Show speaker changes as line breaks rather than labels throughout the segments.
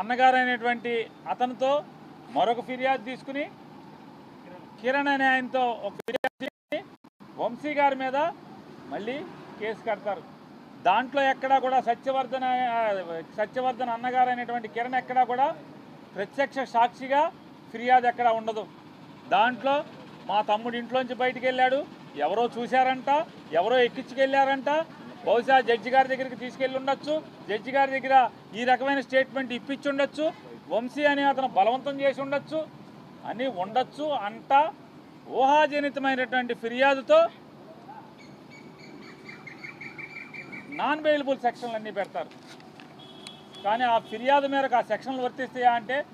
అన్నగారు అతనితో మరొక ఫిర్యాదు తీసుకుని కిరణ్ అనే ఆయనతో ఒక ఫిర్యాదు వంశీ గారి మీద మళ్ళీ కేసు కడతారు. దాంట్లో ఎక్కడా కూడా సత్యవర్ధన సత్యవర్ధన్ అన్నగారు అనేటువంటి కిరణ్ ఎక్కడా కూడా ప్రత్యక్ష సాక్షిగా ఫిర్యాదు ఎక్కడా ఉండదు. దాంట్లో మా తమ్ముడు ఇంట్లోంచి బయటికి వెళ్ళాడు ఎవరో చూశారంట ఎవరో ఎక్కించుకెళ్ళారంట బహుశా జడ్జి గారి దగ్గరికి తీసుకెళ్ళి ఉండొచ్చు. జడ్జి గారి దగ్గర ఈ రకమైన స్టేట్మెంట్ ఇప్పించి ఉండొచ్చు. వంశీ అని అతను బలవంతం చేసి ఉండొచ్చు. అని ఉండొచ్చు అంట ఊహాజనితమైనటువంటి ఫిర్యాదుతో నాన్ బెయిలబుల్ సెక్షన్లు అన్నీ పెడతారు. కానీ ఆ ఫిర్యాదు మేరకు ఆ సెక్షన్లు వర్తిస్తాయా అంటే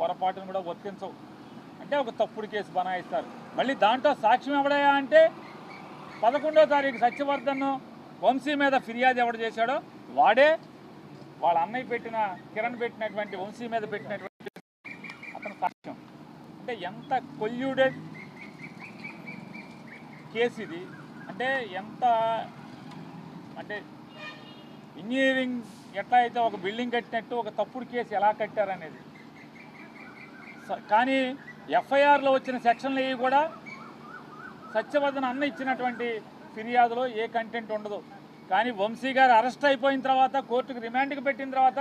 పొరపాటును కూడా వర్తించవు. అంటే ఒక తప్పుడు కేసు బనాయిస్తారు. మళ్ళీ దాంట్లో సాక్ష్యం ఎవడయా అంటే పదకొండో తారీఖు సత్యవర్ధన్ వంశీ మీద ఫిర్యాదు ఎవడు చేశాడో వాడే వాళ్ళ అన్నయ్య పెట్టిన కిరణ్ పెట్టినటువంటి వంశీ మీద పెట్టినటువంటి అతను సాక్ష్యం. అంటే ఎంత కొల్యూడెడ్ కేసు ఇది. అంటే ఎంత అంటే ఇంజనీరింగ్ ఎట్లా అయితే ఒక బిల్డింగ్ కట్టినట్టు ఒక తప్పుడు కేసు ఎలా కట్టారనేది. కానీ ఎఫ్ఐఆర్లో వచ్చిన సెక్షన్లు ఇవి కూడా సత్యవర్ధన్ అన్న ఇచ్చినటువంటి ఫిర్యాదులో ఏ కంటెంట్ ఉండదు. కానీ వంశీ గారు అరెస్ట్ అయిపోయిన తర్వాత కోర్టుకు రిమాండ్కి పెట్టిన తర్వాత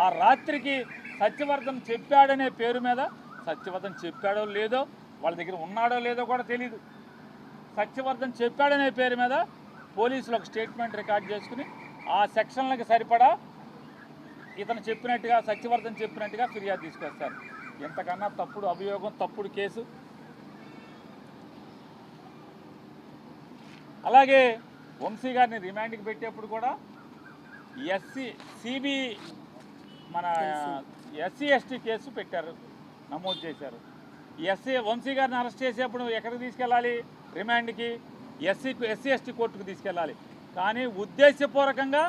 ఆ రాత్రికి సత్యవర్ధన్ చెప్పాడనే పేరు మీద సత్యవర్ధన్ చెప్పాడో లేదో వాళ్ళ దగ్గర ఉన్నాడో లేదో కూడా తెలియదు సత్యవర్ధన్ చెప్పాడనే పేరు మీద పోలీసులు ఒక స్టేట్మెంట్ రికార్డ్ చేసుకుని ఆ సెక్షన్లకు సరిపడా ఇతను చెప్పినట్టుగా సత్యవర్ధన్ చెప్పినట్టుగా ఫిర్యాదు తీసుకొస్తారు. ఎంతకన్నా తప్పుడు అభియోగం తప్పుడు కేసు. అలాగే వంశీ గారిని రిమాండ్కి పెట్టేప్పుడు కూడా ఎస్సీ సిబి మన ఎస్సీ ఎస్టీ కేసు పెట్టారు నమోదు చేశారు. ఎస్సీ వంశీ గారిని అరెస్ట్ చేసేప్పుడు ఎక్కడికి తీసుకెళ్ళాలి? రిమాండ్కి. ఎస్సీ ఎస్సీ ఎస్టీ కోర్టుకు తీసుకెళ్ళాలి. కానీ ఉద్దేశపూర్వకంగా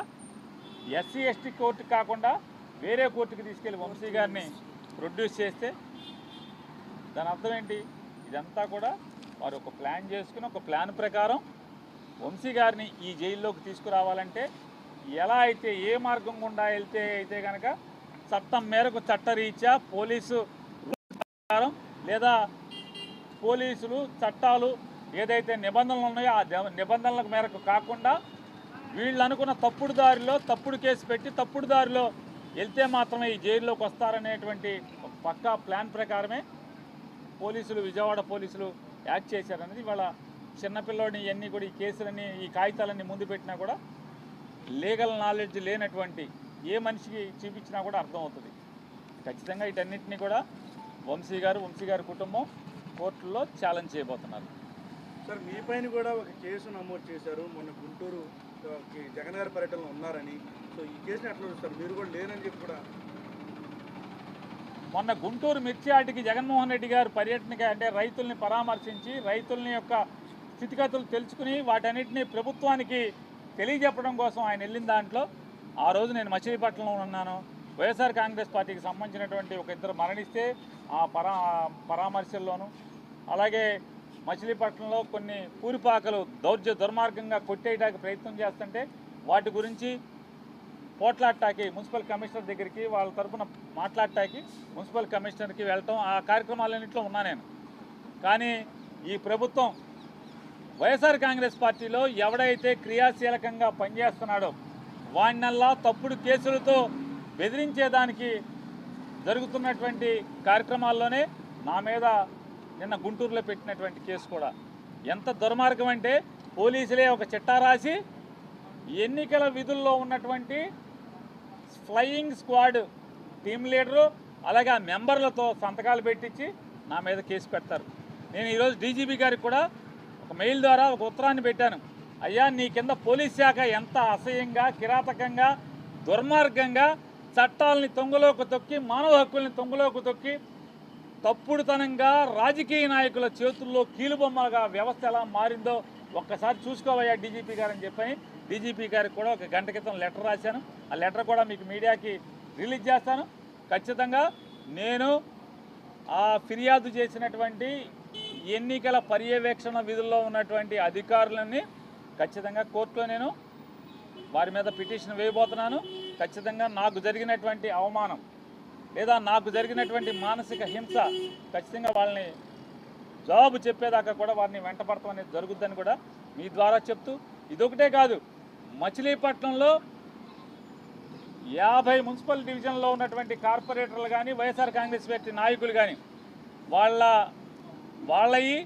ఎస్సీ ఎస్టీ కోర్టుకు కాకుండా వేరే కోర్టుకు తీసుకెళ్ళి వంశీ గారిని ప్రొడ్యూస్ చేస్తే దాని అర్థం ఏంటి? ఇదంతా కూడా వారు ఒక ప్లాన్ చేసుకుని ఒక ప్లాన్ ప్రకారం వంశీ గారిని ఈ జైల్లోకి తీసుకురావాలంటే ఎలా అయితే ఏ మార్గం గుండా వెళ్తే అయితే కనుక చట్టం మేరకు చట్టరీత్యా పోలీసు ప్రకారం లేదా పోలీసులు చట్టాలు ఏదైతే నిబంధనలు ఉన్నాయో ఆ నిబంధనలకు మేరకు కాకుండా వీళ్ళు అనుకున్న తప్పుడు దారిలో తప్పుడు కేసు పెట్టి తప్పుడు దారిలో వెళ్తే మాత్రమే ఈ జైల్లోకి వస్తారనేటువంటి పక్కా ప్లాన్ ప్రకారమే పోలీసులు విజయవాడ పోలీసులు యాక్ట్ చేశారనేది ఇవాళ చిన్నపిల్లోడిని ఇవన్నీ కూడా ఈ కేసులన్నీ ఈ కాగితాలన్నీ ముందు పెట్టినా కూడా లీగల్ నాలెడ్జ్ లేనటువంటి ఏ మనిషికి చూపించినా కూడా అర్థమవుతుంది ఖచ్చితంగా వీటన్నిటిని కూడా వంశీ గారు వంశీ గారి కుటుంబం కోర్టుల్లో ఛాలెంజ్ చేయబోతున్నారు.
సార్ మీ పైన కూడా ఒక కేసు నమోదు చేశారు. మొన్న గుంటూరు జగన్ గారి పర్యటనలో ఉన్నారని. సో ఈ కేసుని ఎట్లా చూస్తారు? మీరు కూడా లేరని చెప్పి కూడా
మొన్న గుంటూరు మిర్చి ఆటికి జగన్మోహన్ రెడ్డి గారు పర్యటనకి అంటే రైతుల్ని పరామర్శించి రైతుల్ని యొక్క స్థితిగతులు తెలుసుకుని వాటన్నిటిని ప్రభుత్వానికి తెలియజెప్పడం కోసం ఆయన వెళ్ళిన దాంట్లో ఆ రోజు నేను మచిలీపట్నంలో ఉన్నాను. వైఎస్ఆర్ కాంగ్రెస్ పార్టీకి సంబంధించినటువంటి ఒక ఇద్దరు మరణిస్తే ఆ పరా పరామర్శల్లోనూ అలాగే మచిలీపట్నంలో కొన్ని పూరిపాకలు దౌర్జ దుర్మార్గంగా కొట్టేయడానికి ప్రయత్నం చేస్తుంటే వాటి గురించి పోట్లాడటానికి మున్సిపల్ కమిషనర్ దగ్గరికి వాళ్ళ తరపున మాట్లాడటానికి మున్సిపల్ కమిషనర్కి వెళ్ళటం ఆ కార్యక్రమాలన్నింటిలో ఉన్నా నేను. కానీ ఈ ప్రభుత్వం వైఎస్ఆర్ కాంగ్రెస్ పార్టీలో ఎవడైతే క్రియాశీలకంగా పనిచేస్తున్నాడో వాడినల్లా తప్పుడు కేసులతో బెదిరించేదానికి జరుగుతున్నటువంటి కార్యక్రమాల్లోనే నా మీద నిన్న గుంటూరులో పెట్టినటువంటి కేసు కూడా. ఎంత దుర్మార్గం అంటే పోలీసులే ఒక చిట్టా రాసి ఎన్నికల విధుల్లో ఉన్నటువంటి ఫ్లయింగ్ స్క్వాడ్ టీమ్ లీడరు అలాగే ఆ మెంబర్లతో సంతకాలు పెట్టించి నా మీద కేసు పెడతారు. నేను ఈరోజు డీజీపీ గారికి కూడా ఒక మెయిల్ ద్వారా ఒక ఉత్తరాన్ని పెట్టాను. అయ్యా నీ కింద పోలీస్ శాఖ ఎంత అసహ్యంగా కిరాతకంగా దుర్మార్గంగా చట్టాలని తొంగలోకి తొక్కి మానవ హక్కుల్ని తొంగలోకి తొక్కి తప్పుడుతనంగా రాజకీయ నాయకుల చేతుల్లో కీలుబొమ్మలుగా వ్యవస్థ ఎలా మారిందో ఒక్కసారి చూసుకోవయ్యా డీజీపీ గారు అని చెప్పని. డీజీపీ గారికి కూడా ఒక గంట క్రితం లెటర్ రాశాను. ఆ లెటర్ కూడా మీకు మీడియాకి రిలీజ్ చేస్తాను. ఖచ్చితంగా నేను ఆ ఫిర్యాదు చేసినటువంటి ఎన్నికల పర్యవేక్షణ విధుల్లో ఉన్నటువంటి అధికారులని ఖచ్చితంగా కోర్టులో నేను వారి మీద పిటిషన్ వేయబోతున్నాను. ఖచ్చితంగా నాకు జరిగినటువంటి అవమానం లేదా నాకు జరిగినటువంటి మానసిక హింస ఖచ్చితంగా వాళ్ళని జవాబు చెప్పేదాకా కూడా వారిని వెంటపడటం అనేది జరుగుద్దని కూడా మీ ద్వారా చెప్తూ ఇదొకటే కాదు మచిలీపట్నంలో యాభై మున్సిపల్ డివిజన్లో ఉన్నటువంటి కార్పొరేటర్లు కానీ వైఎస్ఆర్ కాంగ్రెస్ పార్టీ నాయకులు కానీ వాళ్ళ వాళ్ళయి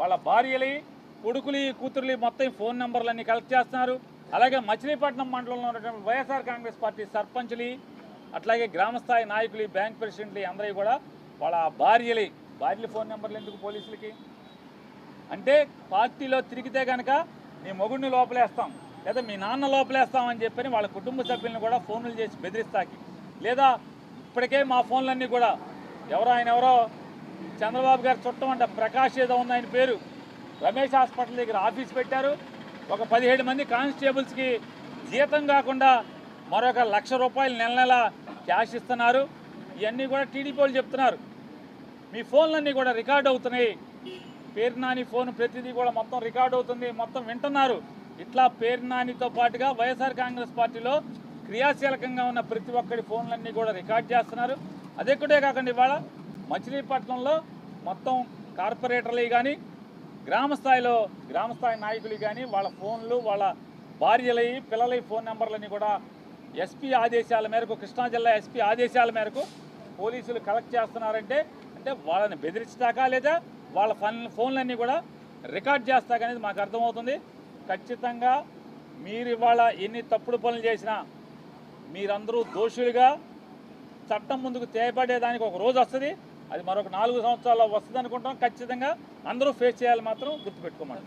వాళ్ళ భార్యలవి కొడుకులి కూతుర్లు మొత్తం ఫోన్ నెంబర్లన్నీ కలెక్ట్ చేస్తున్నారు. అలాగే మచిలీపట్నం మండలంలో ఉన్నటువంటి వైఎస్ఆర్ కాంగ్రెస్ పార్టీ సర్పంచ్లు అట్లాగే గ్రామస్థాయి నాయకులు బ్యాంక్ ప్రెసిడెంట్లు అందరూ కూడా వాళ్ళ భార్యలు భార్యల ఫోన్ నెంబర్లు ఎందుకు పోలీసులకి? అంటే పార్టీలో తిరిగితే కనుక మీ మొగుడిని లోపలేస్తాం లేదా మీ నాన్న లోపలేస్తామని చెప్పని వాళ్ళ కుటుంబ సభ్యులను కూడా ఫోన్లు చేసి బెదిరిస్తాకి. లేదా ఇప్పటికే మా ఫోన్లన్నీ కూడా ఎవరో ఆయన ఎవరో చంద్రబాబు గారు చుట్టం అంట ప్రకాష్ ఏదో ఉంది ఆయన పేరు. రమేష్ హాస్పిటల్ దగ్గర ఆఫీస్ పెట్టారు. ఒక పదిహేడు మంది కానిస్టేబుల్స్కి జీతం కాకుండా మరొక లక్ష రూపాయలు నెల నెల క్యాష్ ఇస్తున్నారు. ఇవన్నీ కూడా టీడీపీ వాళ్ళు చెప్తున్నారు. మీ ఫోన్లన్నీ కూడా రికార్డ్ అవుతున్నాయి. పేరు నాని ఫోన్ ప్రతిదీ కూడా మొత్తం రికార్డ్ అవుతుంది. మొత్తం వింటున్నారు. ఇట్లా పేరు నానితో పాటుగా వైఎస్ఆర్ కాంగ్రెస్ పార్టీలో క్రియాశీలకంగా ఉన్న ప్రతి ఒక్కరి ఫోన్లన్నీ కూడా రికార్డ్ చేస్తున్నారు. అదొక్కటే కాకుండా ఇవాళ మచిలీపట్నంలో మొత్తం కార్పొరేటర్లు కానీ గ్రామ స్థాయిలో గ్రామ స్థాయి నాయకులు కానీ వాళ్ళ ఫోన్లు వాళ్ళ భార్యలవి పిల్లలవి ఫోన్ నెంబర్లని కూడా ఎస్పీ ఆదేశాల మేరకు కృష్ణా జిల్లా ఎస్పీ ఆదేశాల మేరకు పోలీసులు కలెక్ట్ చేస్తున్నారంటే అంటే వాళ్ళని బెదిరించడాకా లేదా వాళ్ళ ఫన్ ఫోన్లన్నీ కూడా రికార్డ్ చేస్తాక అనేది మాకు అర్థమవుతుంది. ఖచ్చితంగా మీరు ఇవాళ ఎన్ని తప్పుడు పనులు చేసినా మీరందరూ దోషులుగా చట్టం ముందుకు తేపడేదానికి ఒక రోజు వస్తుంది. అది మరొక నాలుగు సంవత్సరాల్లో వస్తుంది అనుకుంటాం. ఖచ్చితంగా అందరూ ఫేస్ చేయాలి మాత్రం గుర్తుపెట్టుకోమని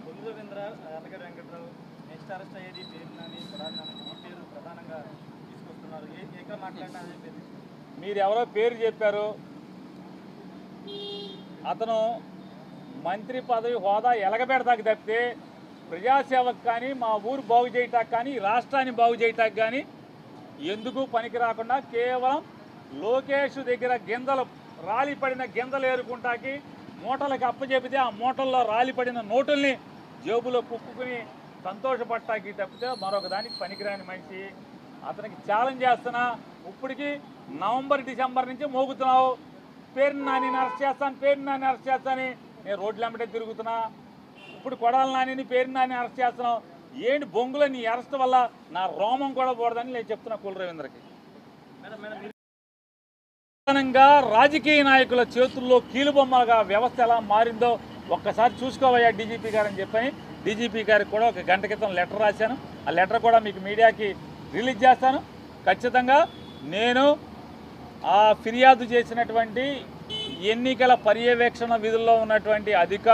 మీరు ఎవరో పేరు చెప్పారు. అతను మంత్రి పదవి హోదా ఎలగబెడతాకి తప్పితే ప్రజాసేవకు కానీ మా ఊరు బాగు చేయటానికి కానీ రాష్ట్రాన్ని బాగు చేయటానికి కానీ ఎందుకు పనికి రాకుండా కేవలం లోకేష్ దగ్గర గింజలు రాలిపడిన గింజలు ఏరుకుంటాకి మూటలకు అప్పచెపితే ఆ మూటల్లో రాలిపడిన నోటుల్ని జేబులో పుక్కుని సంతోషపడటానికి తప్పితే మరొక దానికి పనికిరాని మనిషి. అతనికి ఛాలెంజ్ చేస్తున్నా ఇప్పటికి నవంబర్ డిసెంబర్ నుంచి మోగుతున్నావు. పేరు నాని అరెస్ట్ చేస్తాను పేరు నాని అరెస్ట్ చేస్తాను నేను రోడ్ల వెంబడే తిరుగుతున్నా. ఇప్పుడు కొడాలి నానిని పేరు నాని అరెస్ట్ చేస్తున్నావు. ఏంటి బొంగులో నీ అరెస్ట్ వల్ల నా రోమం కూడా పోడదని నేను చెప్తున్నా కుల రవీంద్రకి ప్రధానంగా రాజకీయ నాయకుల చేతుల్లో కీలుబొమ్మగా వ్యవస్థ ఎలా మారిందో ఒక్కసారి చూసుకోవయ్యా డీజీపీ గారు అని చెప్పని. డీజీపీ గారికి కూడా ఒక గంట క్రితం లెటర్ రాశాను. ఆ లెటర్ కూడా మీకు మీడియాకి రిలీజ్ చేస్తాను. ఖచ్చితంగా నేను ఆ ఫిర్యాదు చేసినటువంటి ఎన్నికల పర్యవేక్షణ విధుల్లో ఉన్నటువంటి అధికారులు